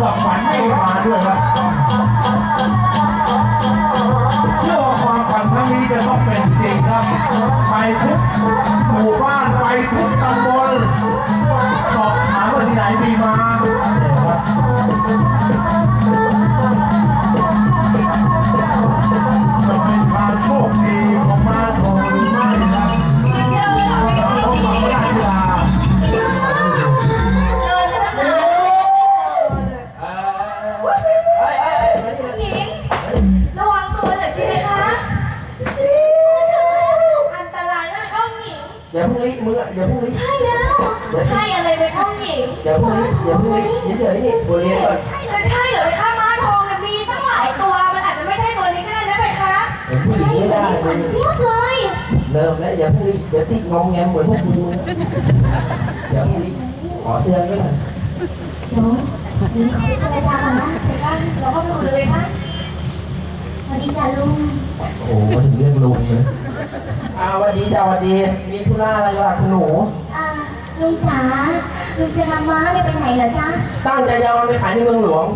กับฝันไม่มาด้วยครับเชื่อว่าความฝันครั้งนี้จะต้องเป็นจริงครับไปทุกหมู่บ้านไปทุกตำบลสอบถามว่าที่ไหนมีมา หญิงไม่ได้เลยเรียบเลยเริ่มแล้วอย่าพรุ่งนี้เดี๋ยวติดงองแงมเหมือนพวกกูนะเดี๋ยวพรุ่งนี้ขอเตือนไว้หน่อยหญิงขอจะไปตามนะไปคะเราก็ดูเลยคะสวัสดีจ้าลุงโอ้โหมาถึงเรียกลุงเลยอ้าวสวัสดีจ้าสวัสดี มีธุระอะไรล่ะคุณหนูอ่าลุงจ๋าลุงจะนำม้าเนี่ยไปไหนเหรอจ๊ะตั้งใจจะเอามันไปขายในเมืองหลวง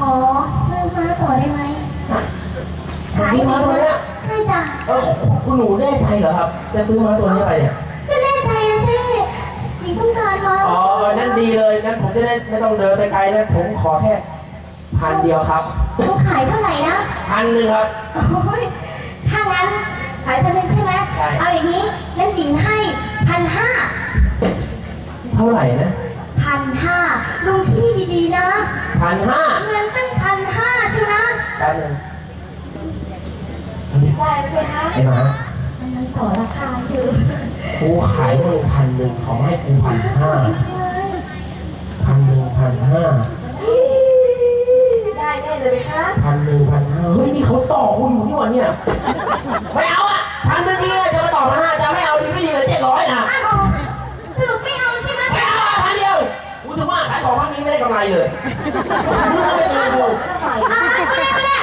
ขอซื้อม้าต่อได้ไหมมาซื้อม้าตัวเนี้ยใช่จ้ะเออคุณหนูแน่ใจเหรอครับ จะซื้อม้าตัวนี้ไปเนี่ย ก็แน่ใจนะสิหญิงต้องการม้าอ๋อ นั่นดีเลยนั่นผมจะได้ไม่ต้องเดินไปไกลนะผมขอแค่พันเดียวครับ เขาขายเท่าไหร่นะพันหนึ่งครับ โอ้ยถ้างั้นขายพันหนึ่งใช่ไหมใช่ เอาอย่างนี้งั้นหญิงให้พันห้า เท่าไหร่นะ พันห้าลุงที่ดีๆนะ พันห้าเงินตั้งพันห้าใช่ไหมแป๊บนึงได้ไหมคะไอ้หมามันนั้นต่อราคาอยู่กูขายให้มึงพันหนึ่งเขาให้กูพันห้าพันหนึ่งพันห้าได้แน่เลยไหมคะพันหนึ่งพันห้าเฮ้ยนี่เขาต่อกูอยู่นี่หว่าเนี่ยไม่เอาอะพันหนึ่งนี่จะมาต่อพันห้าจะไม่เอาดีไม่ดีเลยเจ็ดร้อยนะาขายของครั้งนี้ไม่ได้กำไรเลยมึงจะไปเจอกูอ่าก็ได้ก็ได้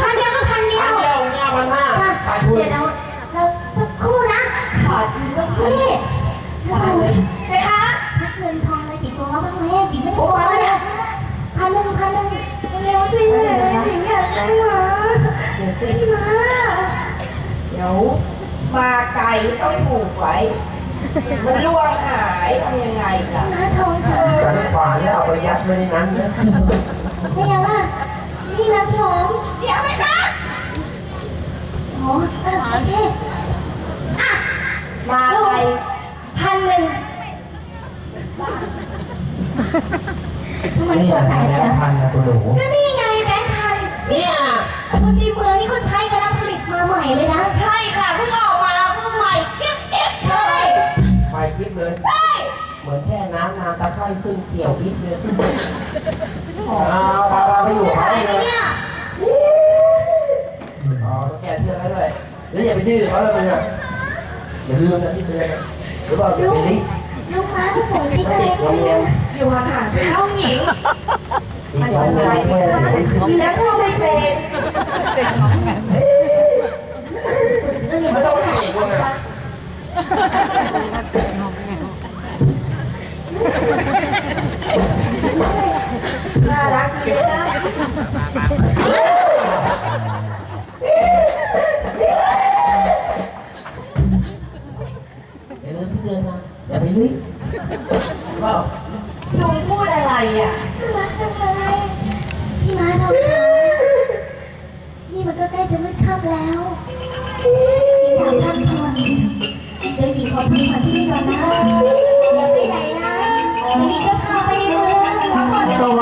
พันเดียวก็พันเดียพันว เดียวมึงเอาพันห้าขายทุนเดี๋ยวเราเราสักครู่นะขาดทุนแล้วพี่พันเลยไปคะพักเงินทองอะไรติดตัวมาบ้างไหมหญิงไม่ได้บอกนะพันหนึ่งพันหนึ่งเร็วสิหญิงอยากได้หมาได้หมาเดี๋ยวมาไกลต้องผูกไว้ มันล่วงหายทำยังไงล่ะหมาทอง เธอกันฝาเนี่ยเอาไปยัดไว้ในนั้นนะไม่ยังอะนี่นะสมเดี๋ยวไหมคะอ๋อเออโอเคอะมาไกลพันหนึ่งมันนี่ตัวนะไหนแบเนี่งยค์พันนะคุณหนูก็นี่ไงแบงค์พันเนี่ย มือนแช่น้ำนานตะไคร้ขึ้นเสี่ยวพิษเลยเอาพาไปอยู่จะเขาขายเลไหมยเนี่ยอ๋อแกะเชือกให้ด้วยแล้วอย่าไปดื้อเขาเลยมึงอะอย่าลืมนะที่เตือนนะหรือเปล่าอย่าไปรีบลูกม้าก็ใส่ซิกไม่เกอเด็กร์งอมแงมอยู่ห่างๆเข้าหญิงอีกวันหนึงแม่จะได้ขึ้นแล้วก็ไม่เป็นไม่ต้องเสกมึงอะ น่ารักดีนะอย่าลืมที่เตือนนะอย่าไปรีบเปล่าลุงพูดอะไรอะรักจังเลยพี่ม้าทำไมนี่มันก็ใกล้จะมืดค่ำแล้วหญิงอยากพักผ่อนเดี๋ยวหญิงขอพักผ่อนที่นี่ก่อนนะ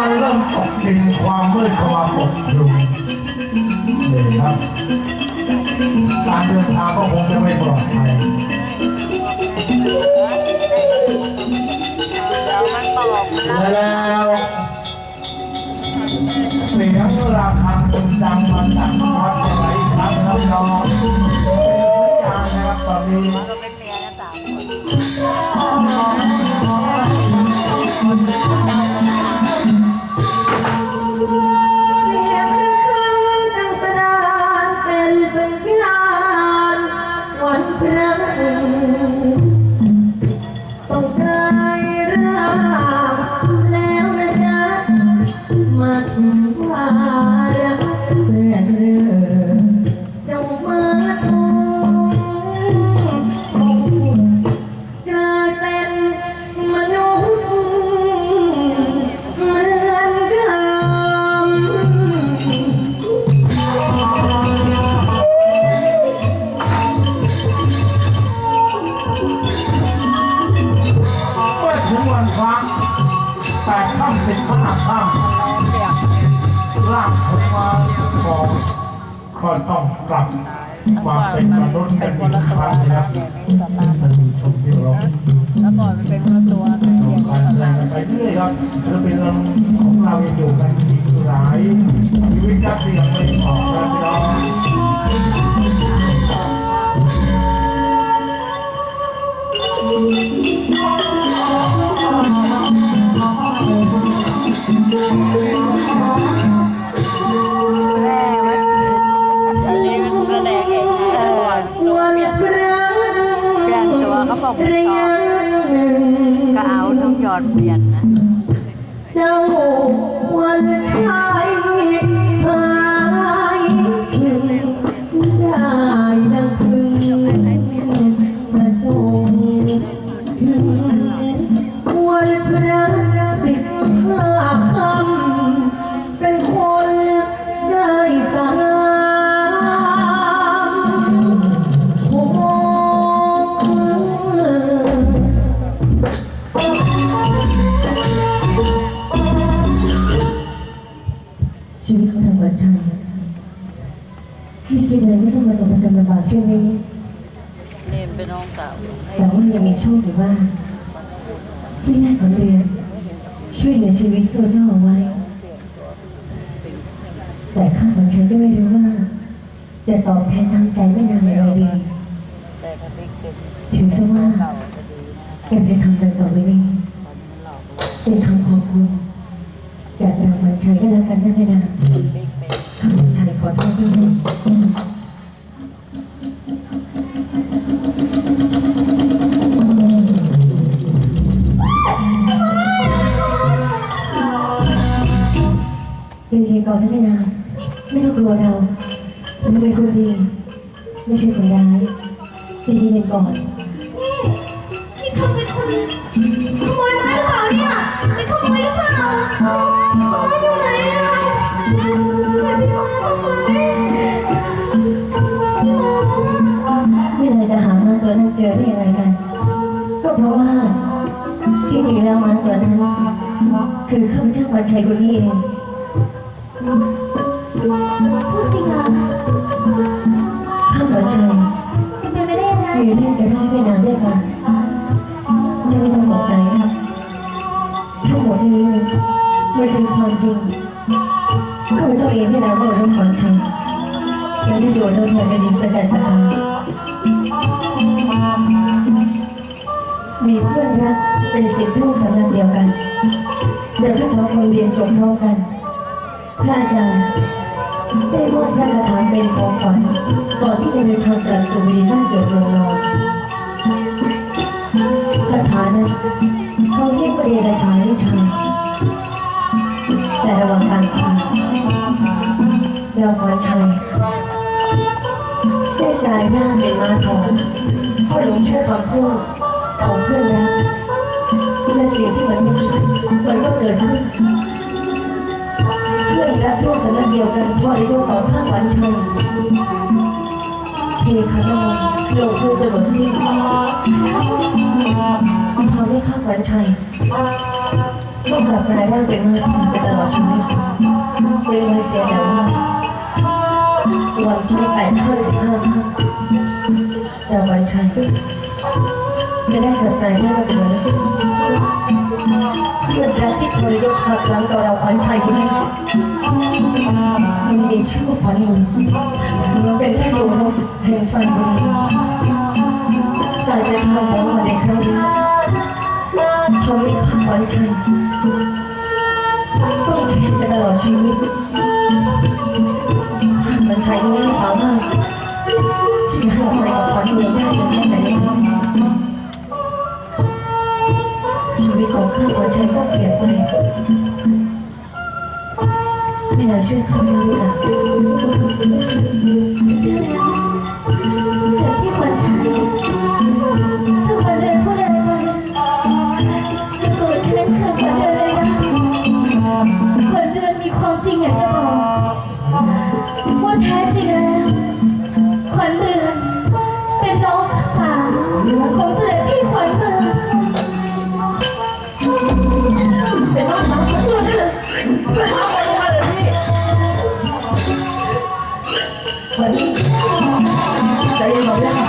วันเริ่มตกดินความมืดเข้ามาปกคลุมนี่ครับการเดินทางก็คงจะไม่ปลอดภัยแล้วเสียงระฆังดังมาจาก ว่ารักเพื่มื่อถึงวันพระแต่ต้งสิบห้าค่ำ ลากผมมาบอกก็ต้องกลับความเป็นมนุษย์กันอีกครั้งนะครับท่านผู้ชมที่เราแล้วก่อนมันเป็นคนตัวนะทำการแสดงกันไปเรื่อยครับศิลปินของเราอยู่กันอีกหลายชีวิตครับที่ยังไม่ออกนะพี่น้อง มาตกกันลำบากเช่นนี้นี่เป็นน้องสาวแต่ว่ายังมีโชคอยู่ว่า ที่แม่ของเรียนช่วยเหลือชีวิตตัวเจ้าเอาไว้ แต่ข้าของฉันก็ไม่รู้ว่า จะตอบแทนน้ำใจแม่นางอย่างไรดีแต่ถ้าไม่เกิดถือซะว่าเก่าจะดีนะการกระทำดังต่อไปนี้เป็นคำขอบคุณจากนางมันชัยก็แล้วกันนะแม่นา เราเป็นคนดี ไม่ใช่คนร้ายจริงๆก่อน นี่เขาเป็นคนขโมยไม้หรือเปล่าเนี่ยเป็นขโมยหรือเปล่าไม้อยู่ไหนอะไม่พี่มาทำไมไม่เลยจะหามาตัวนั้นเจอได้ยังไงกัน ก็เพราะว่า ที่จริงแล้วมาตัวนั้น คือข้าพเจ้าวันชัยคนนี้เอง พูดจริงเหรอ ข้าวันชัยเป็นไปไม่ได้ยังไงมีเรื่องจะเล่าให้แม่นางได้ฟังจะไม่ต้องตกใจนะทั้งหมดนี้มันคือความจริงข้าพเจ้าเองที่นามว่ารุ่งวันชัยและที่อยู่ในแผ่นดินประจันตคามมีเพื่อนรักเป็นสิทธิ์ร่วมสำนักเดียวกันเดินทั้งสองคนเรียนจบพร้อมกันพระอาจารย์ ได้มอบพระคาถาเป็นของขวัญก่อนที่จะเดินทางกลับสู่บริบ้านเกิดเมืองนอนคาถานั้นเขาเรียกว่าเดรัจฉานวิชาแต่ระหว่างการทางเราควรชัยได้กลายหน้าเป็นม้าทองเพราะหลงเชื่อคำพูดของเพื่อนรักและสิ่งที่มันไม่ใช่มันก็เกิดขึ้น พื่อนรักร่วมสำนักเดียวกันทอดยกต่อข้างวันชัยเทคานอนลงพูดจะหมดสิ้นทำให้ข้างวันชัยต้องกลับกลายร่างเป็นมาทองไปตลอดชีวิตเลยไม่เสียแต่ว่าวันที่แปดข้าสิบห้าค่ำแต่วันชัยจะได้กลับกลายร่างเป็นมนุษย์ เพื่อนรักที่ทรยศหักหลังต่อเราขวัญชัยคนนี้มันมีชื่อขวัญเมืองเป็นแค่ตัวรบแห่งสันบุรีการกระทางของมันในครั้งนี้ทำให้ข้าขวัญชัยต้องแค้นไปตลอดชีวิต 你别老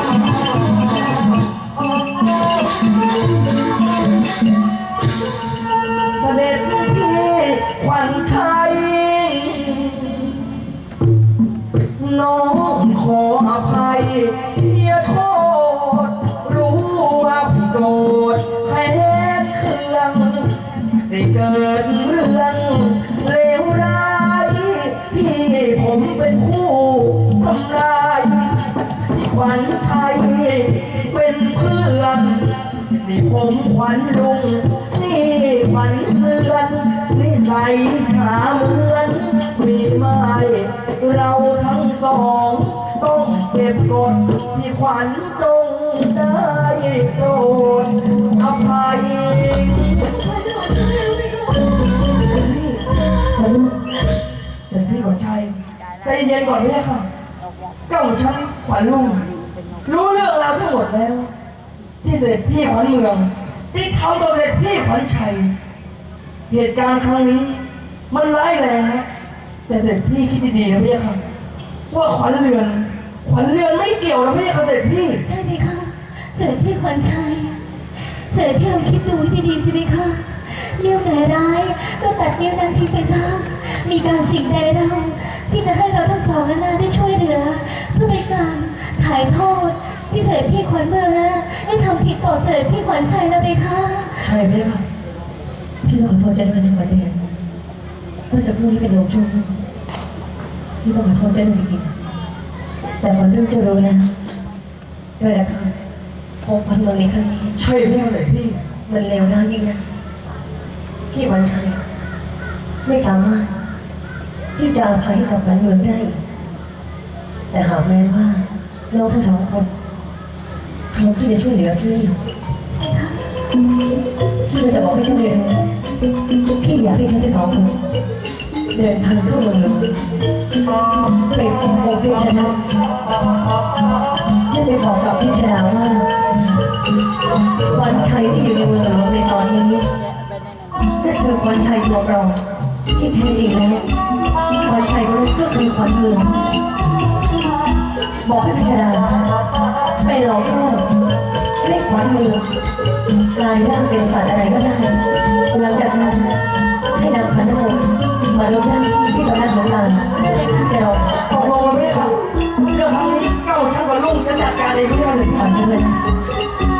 นี่ผมขวัญลุงนี่ขวัญเพื่อนนี่ใส่หาเหมือนมีไม้เราทั้งสอง ต้องเก็บกดที่ขวัญตรงได้โปรดอภัยฉันเป็นพี่ของชัยใจเย็นก่อนไม่ได้ค่ะเจ้าของฉันขวัญลุงรู้เรื่องราวทั้งหมดแล้ว ที่เสด็จพี่ขวัญเมืองที่เทำต่อเสด็จพี่ขวัญชัยเหตุการณ์ครั้งนี้มันร้ายแรงนะแต่เสด็จพี่คิดดีๆนะพี่ค่ะว่าขวัญเรือน ขวัญเรือนไม่เกี่ยวนะพี่ค่ะเสด็จพี่ใช่ไหมคะเสด็จพี่ขวัญชัยเสด็จพี่ลองคิดดูให้ดีๆสิไหมคะนิ้วไหนร้ายก็ตัดนิ้วนั้นทิ้งไปซะมีการสิ่งใดเราที่จะให้เราทั้งสองนั้นนะได้ช่วยเหลือ เพื่อเป็นการถ่ายโทษที่เสด็จพี่ขวัญเมืองนะ ได้ทำผิดต่อเสด็จพี่ขวัญชัยแล้วไหมคะใช่ไหมล่ะพี่ต้องขอโทษใจด้วยนะวันเดือนเมื่อสักครู่นี้เป็นลมช่วงพี่ต้องขอโทษใจด้วยจริงๆแต่วันเรื่องจะรู้นะด้วยนะครับองค์พันเมืองในครั้งนี้ใช่ไหมเสด็จพี่มันเร็วนะยิ่งนะพี่วันชัยไม่สามารถ ที่จะอภัยให้กับพันเมืองได้ แต่หากแม้ว่าเราทั้งสองคน พร้อมที่จะช่วยเหลือพี่พี่ก็จะบอกให้เจ้าเรียนรู้พี่อยากให้ทั้งสองคนเดินทางเข้าเมืองหลวงไปพบองค์พิชนะได้ไปบอกกับพิชนาว่า วันชัยที่อยู่ในเมืองหลวงในตอนนี้นั่นคือวันชัยตัวเราที่แท้จริงแล้ววันชัยคนนั้นก็คือขวัญเมืองบอกให้พิชนาไปหลอกล่อ เรียกขวัญเมืองกลายร่างเป็นสัตว์อะไรก็ได้หลังจากนั้นให้นำขันน้ำมนต์มาลงหน้าที่สำนักของเราจะรอตกลงกันไม่ได้ครับเรื่องมันี้เก้าชั้นกับลุงจะจัดการเองไม่ได้เลยขวัญด้วยน